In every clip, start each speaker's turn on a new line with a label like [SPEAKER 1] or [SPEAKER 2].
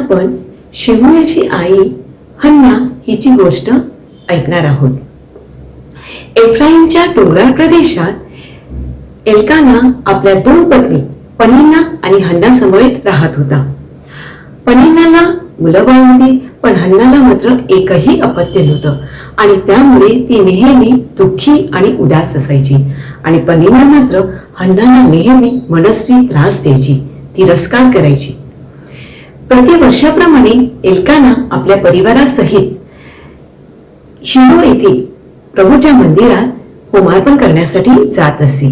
[SPEAKER 1] आपण शिमुयाची आई हन्ना हिची गोष्ट ऐकणार आहोत. एफ्राईमच्या डोंगराळ प्रदेशात एल्काना आपल्या दोन पत्नी पनिन्ना आणि हन्ना समवेत राहत होता. पनिन्नाला मुलं बाळ होती पण हन्नाला मात्र एकही अपत्य नव्हतं आणि त्यामुळे ती नेहमी दुःखी आणि उदास असायची. आणि पनिन्ना मात्र हन्नाला नेहमी मनस्वी त्रास द्यायची तिरस्कार करायची. प्रतिवर्षाप्रमाणे एल्काना आपल्या परिवारासहित शिरो येथे प्रभूच्या मंदिरात होमार्पण करण्यासाठी जात असे.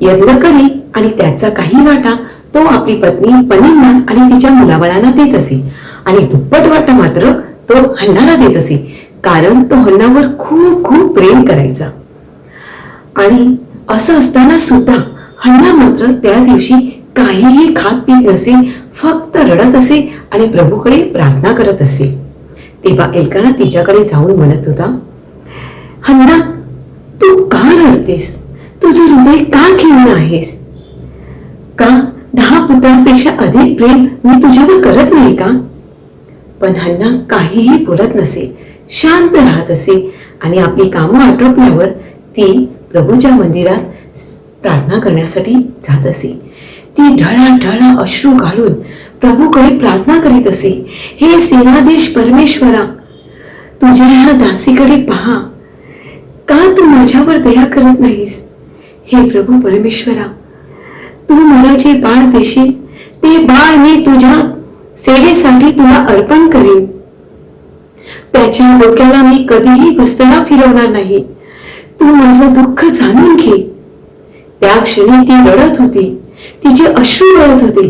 [SPEAKER 1] यज्ञ करी आणि त्याचा काही वाटा तो आपली पत्नी पनींना आणि तिच्या मुलाबाळांना देत असे. आणि दुप्पट वाटा मात्र तो हन्नाला देत असे कारण तो हन्नावर खूप खूप प्रेम करायचा. आणि असं असताना सुद्धा हन्ना मात्र त्या दिवशी काहीही खात पीत नसे फक्त रडत असे आणि प्रभूकडे प्रार्थना करत असे. तेव्हा एल्काना तिच्याकडे जाऊन म्हणत होता हन्ना तू का रडतेस? तुझं हृदय का खिन्न आहेस? का दहा पुत्रांपेक्षा अधिक प्रेम मी तुझ्यावर करत नाही का? पण हन्ना काहीही बोलत नसे शांत राहत असे आणि आपली कामं आटोपल्यावर ती प्रभूच्या मंदिरात प्रार्थना करण्यासाठी जात असे. ती ढळा ढळा अश्रू घालून प्रभूकडे प्रार्थना करीत असे. हे सेनाधीश परमेश्वरा तुझ्या ह्या दासीकडे पहा. का तू माझ्यावर दया करत नाहीस? हे प्रभू परमेश्वरा तू मला जे बाळ देशील ते बाळ मी तुझ्या सेवेसाठी तुला अर्पण करेन. त्याच्या डोक्याला मी कधीही बसताना फिरवणार नाही. तू माझं दुःख जाणून घे. त्या क्षणी ती रडत होती. तिचे अश्रू गळत होते.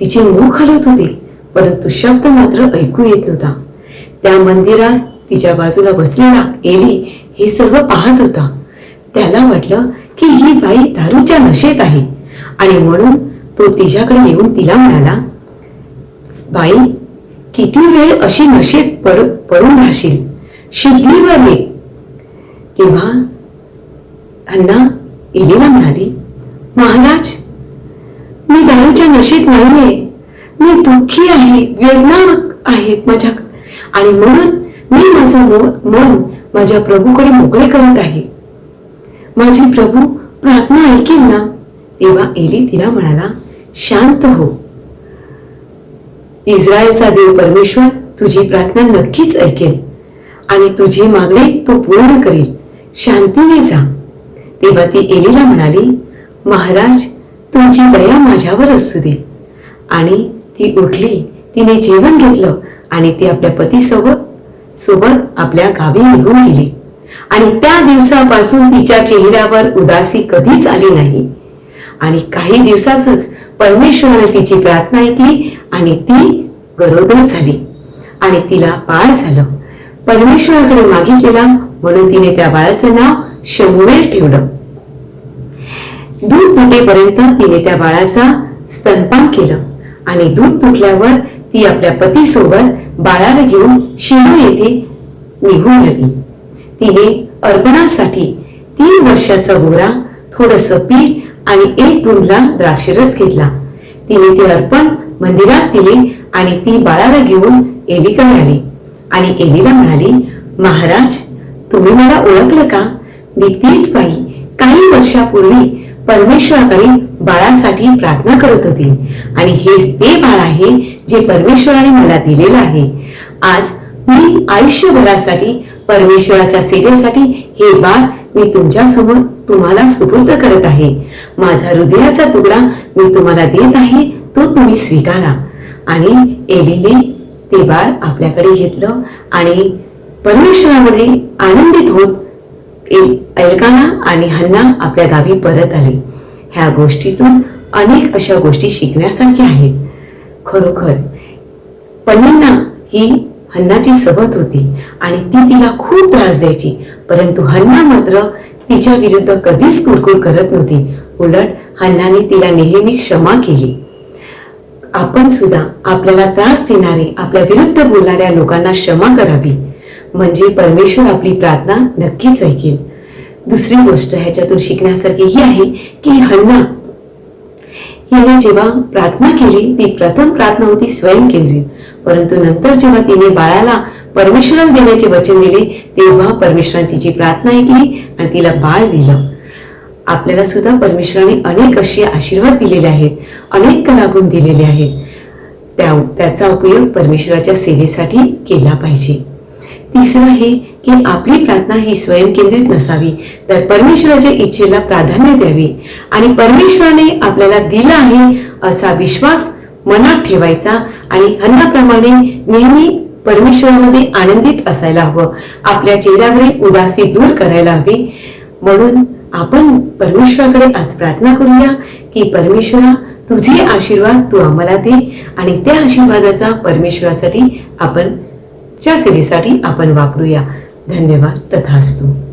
[SPEAKER 1] तिचे मुख हलत होते परंतु शब्द मात्र ऐकू येत नव्हता. त्या मंदिरात तिच्या बाजूला बसलेला एली हे सर्व पाहत होता. त्याला वाटलं की ही बाई दारूच्या नशेत आहे आणि म्हणून तो तिच्याकडे येऊन तिला म्हणाला बाई किती वेळ अशी नशेत पड पडून राहशील? शुद्धीवर ये. तेव्हा अण्णा एलीला म्हणाली नशीब नाहीये. मी दुःखी आहे वेदना आहेत माझ्या आणि म्हणून मी माझं मन माझ्या प्रभूकडे मोकळे करत आहे. माझी प्रभू प्रार्थना ऐकेल ना? तेव्हा एली तिला म्हणाला शांत हो. इस्रायलचा देव परमेश्वर तुझी प्रार्थना नक्कीच ऐकेल. आणि तुझी मागणी तो पूर्ण करेल. शांतीने जा. तेव्हा ती एलीला म्हणाली महाराज तुमची दया माझ्यावर असू दे. आणि ती उठली तिने जेवण घेतलं आणि ती आपल्या पतीसोबत सोबत आपल्या गावी निघून गेली. आणि त्या दिवसापासून तिच्या चेहऱ्यावर उदासी कधीच आली नाही. आणि काही दिवसातच परमेश्वराने तिची प्रार्थना ऐकली आणि ती गरोदर झाली. आणि तिला बाळ झालं. परमेश्वराकडे मागितलेला म्हणून तिने त्या बाळाचं नाव शमुवेल ठेवलं. दूध तुटेपर्यंत तिने त्या बाळाचा स्तनपान केलं. आणि दूध तुटल्यावर ती आपल्या पतीसोबत बाळाला घेऊन शिलो येथे निघून आली तिने अर्पणासाठी तीन वर्षाचा गोरा थोडस पीठ आणि एक बुंदला द्राक्षरस घेतला. तिने ते अर्पण मंदिरात दिले आणि ती बाळाला घेऊन एलीकडे आली. आणि एलीला म्हणाली महाराज तुम्ही मला ओळखलं का? मी तीच बाई. काही वर्षापूर्वी परमेश्वराकडे बाळासाठी प्रार्थना करत होती. आणि हेच ते बाळ आहे जे परमेश्वराने मला दिलेलं आहे. आज मी आयुष्यभरासाठी परमेश्वराच्या सेवेसाठी हे बाळ मी तुमच्यासमोर तुम्हाला सुपूर्द करत आहे. माझा हृदयाचा तुकडा मी तुम्हाला देत आहे तो तुम्ही स्वीकारा. आणि एलीने ते बाळ आपल्याकडे घेतलं आणि परमेश्वरामध्ये आनंदित होत एलकाना आणि हन्ना आपल्या गावी परत आले. ह्या गोष्टीतून अनेक अशा गोष्टी शिकण्यासारख्या आहेत. खरोखर पन्नींना ही हन्नाची सवत होती आणि ती तिला खूप त्रास द्यायची. परंतु हन्ना मात्र तिच्या विरुद्ध कधीच कुरकुर करत नव्हती. उलट हन्नाने तिला नेहमी क्षमा केली. आपण सुद्धा आपल्याला त्रास देणारे आपल्या विरुद्ध बोलणाऱ्या लोकांना क्षमा करावी. म्हणजे परमेश्वर आपली प्रार्थना नक्कीच ऐकेल. दुसरी गोष्ट ह्याच्यातून शिकण्यासारखी ही आहे की हन्ना. हिने जेव्हा प्रार्थना केली ती प्रथम प्रार्थना होती स्वयं केंद्रित परंतु नंतर जेव्हा तिने बाळाला परमेश्वराला देण्याचे वचन दिले तेव्हा परमेश्वराने तिची प्रार्थना ऐकली आणि तिला बाळ दिलं. आपल्याला सुद्धा परमेश्वराने अनेक असे आशीर्वाद दिलेले आहेत अनेक कलागुण दिलेले आहेत. त्या त्याचा उपयोग परमेश्वराच्या सेवेसाठी केला पाहिजे. तिसरं हे की आपली प्रार्थना ही स्वयंकेंद्रित नसावी. तर परमेश्वराच्या इच्छेला प्राधान्य द्यावे आणि परमेश्वराने आपल्याला दिला आहे असा विश्वास मनात ठेवायचा आणि अन्नाप्रमाणे नेहमी परमेश्वरामध्ये आनंदित असायला हवं. आपल्या चेहऱ्यावरील उदासी दूर करायला हवी. म्हणून आपण परमेश्वराकडे आज प्रार्थना करूया की परमेश्वरा तुझे आशीर्वाद तू आम्हाला दे आणि त्या आशीर्वादाचा परमेश्वरासाठी आपण च्या सेवेसाठी आपण वापरूया. धन्यवाद. तथास्तू.